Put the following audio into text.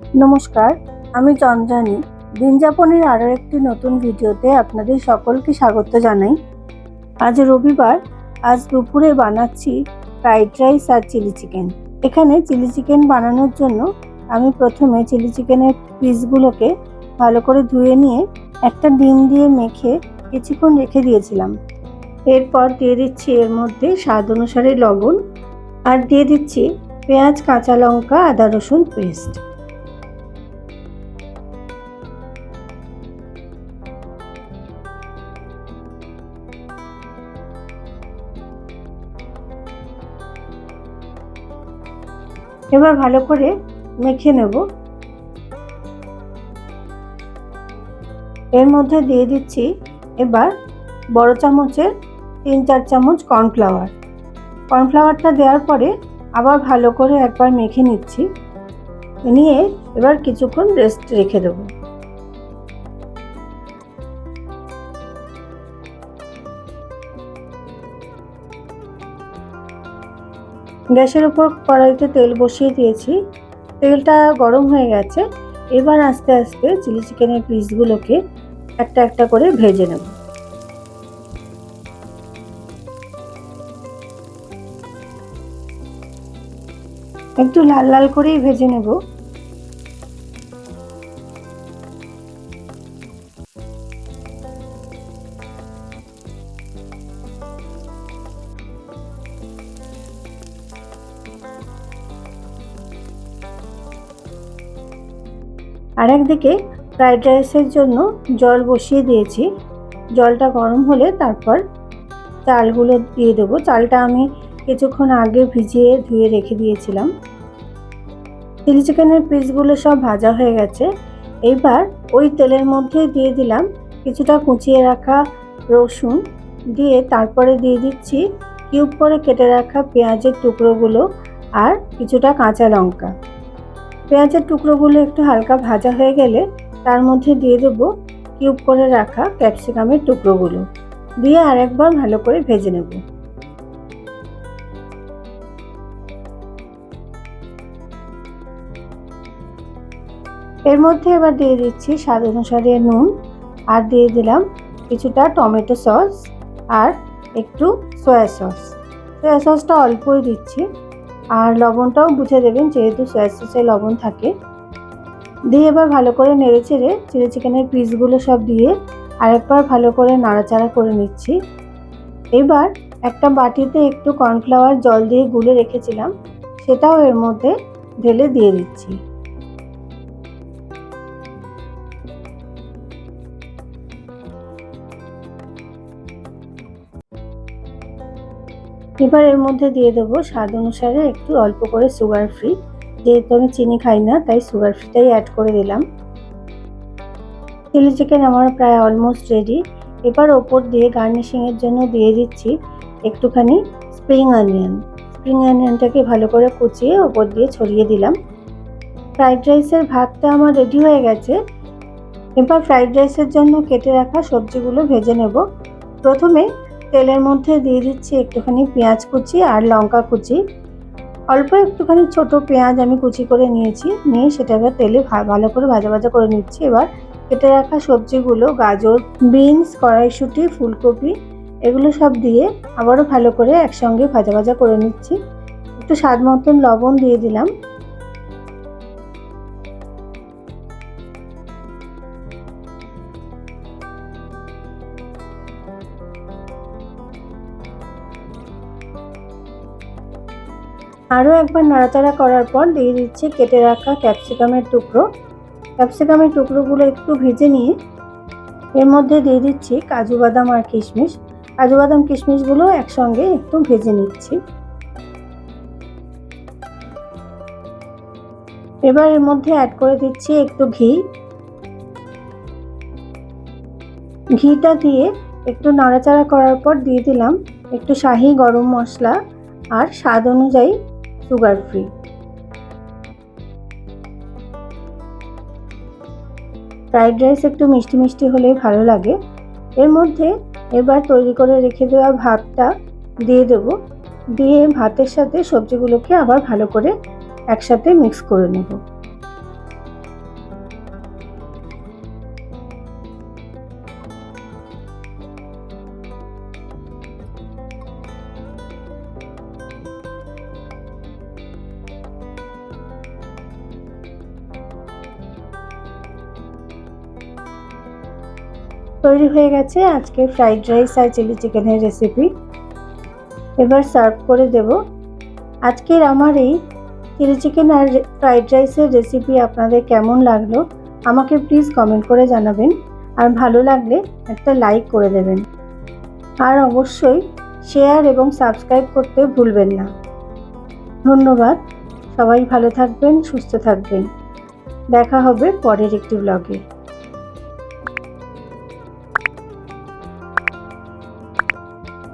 নমস্কার, আমি চন্দ্রানী দিনযাপনের আরও একটি নতুন ভিডিওতে আপনাদের সকলকে স্বাগত জানাই। আজ রবিবার, আজ দুপুরে বানাচ্ছি ফ্রাইড রাইস আর চিলি চিকেন। এখানে চিলি চিকেন বানানোর জন্য আমি প্রথমে চিলি চিকেনের পিসগুলোকে ভালো করে ধুয়ে নিয়ে একটা ডিম দিয়ে মেখে কিছুক্ষণ রেখে দিয়েছিলাম। এরপর দিয়ে দিচ্ছি এর মধ্যে স্বাদ অনুসারে লবণ আর দিয়ে দিচ্ছি পেঁয়াজ, কাঁচা লঙ্কা, আদা রসুন পেস্ট। এবার ভালো করে মেখে নেব। এর মধ্যে দিয়ে দিচ্ছি এবার বড় চামচের তিন চার চামচ কর্নফ্লাওয়ার। কর্নফ্লাওয়ারটা দেওয়ার পরে আবার ভালো করে একবার মেখে নিচ্ছি। নিয়ে এবার কিছুক্ষণ রেস্ট রেখে দেবো। গ্যাসের উপর কড়াইতে তেল বসিয়ে দিয়েছি। তেলটা গরম হয়ে গেছে। এবার আস্তে আস্তে চিলি চিকেনের পিসগুলোকে একটা একটা করে ভেজে নেব। একটু লাল লাল করেই ভেজে নেব। আর একদিকে ফ্রাইড রাইসের জন্য জল বসিয়ে দিয়েছি। জলটা গরম হলে তারপর চালগুলো দিয়ে দেবো। চালটা আমি কিছুক্ষণ আগে ভিজিয়ে ধুয়ে রেখে দিয়েছিলাম। চিলি চিকেনের পিসগুলো সব ভাজা হয়ে গেছে। এইবার ওই তেলের মধ্যে দিয়ে দিলাম কিছুটা কুচিয়ে রাখা রসুন দিয়ে তারপরে দিয়ে দিচ্ছি কিউব করে কেটে রাখা পেঁয়াজের টুকরোগুলো আর কিছুটা কাঁচা লঙ্কা। পেঁয়াজের টুকরোগুলো একটু হালকা ভাজা হয়ে গেলে তার মধ্যে দিয়ে দেবো কিউব করে রাখা ক্যাপসিকামের টুকরোগুলো। দিয়ে আরেকবার ভালো করে ভেজে নেব। এর মধ্যে এবার দিয়ে দিচ্ছি স্বাদ অনুসারে নুন আর দিয়ে দিলাম কিছুটা টমেটো সস আর একটু সয়া সস। সয়া সসটা অল্পই দিচ্ছি। আর লবণটাও বুঝে দেবেন যেহেতু সয়া সসে লবণ থাকে। দিয়ে এবার ভালো করে নেড়ে চেড়ে চিলি চিকেনের পিসগুলো সব দিয়ে আরেকবার ভালো করে নাড়াচাড়া করে নিচ্ছি। এবার একটা বাটিতে একটু কর্নফ্লাওয়ার জল দিয়ে গুলে রেখেছিলাম, সেটাও এর মধ্যে ঢেলে দিয়ে দিচ্ছি। এবার এর মধ্যে দিয়ে দেবো স্বাদ অনুসারে একটু অল্প করে সুগার ফ্রি যেহেতু আমি চিনি খাই না, তাই সুগার ফ্রিটাই অ্যাড করে দিলাম। চিলি চিকেন আমার প্রায় অলমোস্ট রেডি এবার ওপর দিয়ে গার্নিশিংয়ের জন্য দিয়ে দিচ্ছি একটুখানি স্প্রিং অনিয়ন স্প্রিং অনিয়নটাকে ভালো করে কুচিয়ে ওপর দিয়ে ছড়িয়ে দিলাম। ফ্রাইড রাইসের ভাতটা আমার রেডি হয়ে গেছে। এবার ফ্রাইড রাইসের জন্য কেটে রাখা সবজিগুলো ভেজে নেব। প্রথমে তেলের মধ্যে দিয়ে দিচ্ছি একটুখানি পেঁয়াজ কুচি আর লঙ্কা কুচি। অল্প একটুখানি ছোট পেঁয়াজ আমি কুচি করে নিয়েছি, নিয়ে সেটা তেলে ভালো করে ভাজা ভাজা করে নিচ্ছি। এবার কেটে রাখা সবজিগুলো, গাজর, বিনস, কড়াইশুঁটি, ফুলকপি, এগুলো সব দিয়ে আবারও ভালো করে একসঙ্গে ভাজা ভাজা করে নিচ্ছি। একটু স্বাদ মতন লবণ দিয়ে দিলাম। আরও একবার নাড়াচাড়া করার পর দিয়ে দিচ্ছি কেটে রাখা ক্যাপসিকামের টুকরো। ক্যাপসিকামের টুকরোগুলো একটু ভেজে নিয়ে এর মধ্যে দিয়ে দিচ্ছি কাজু বাদাম আর কিশমিশ। কাজু বাদাম, কিশমিশগুলো একসঙ্গে একটু ভেজে নিচ্ছি। এবার এর মধ্যে অ্যাড করে দিচ্ছি একটু ঘি। ঘিটা দিয়ে একটু নাড়াচাড়া করার পর দিয়ে দিলাম একটু শাহি গরম মশলা আর স্বাদ অনুযায়ী সুগার ফ্রি। ফ্রাইড রাইস একটু মিষ্টি মিষ্টি হলেই ভালো লাগে। এর মধ্যে এবার তৈরি করে রেখে দেওয়া ভাতটা দিয়ে দেব। দিয়ে ভাতের সাথে সবজিগুলোকে আবার ভালো করে একসাথে মিক্স করে নেব। তৈরি হয়ে গেছে আজকে ফ্রাইড রাইস আর চিলি চিকেনের রেসিপি। এবার সার্ভ করে দেব। আজকের আমার এই চিলি চিকেন আর ফ্রাইড রাইসের রেসিপি আপনাদের কেমন লাগল, আমাকে প্লিজ কমেন্ট করে জানাবেন। আর ভালো লাগলে একটা লাইক করে দেবেন। আর অবশ্যই শেয়ার এবং সাবস্ক্রাইব করতে ভুলবেন না। ধন্যবাদ। সবাই ভালো থাকবেন, সুস্থ থাকবেন। দেখা হবে পরের একটি ব্লগে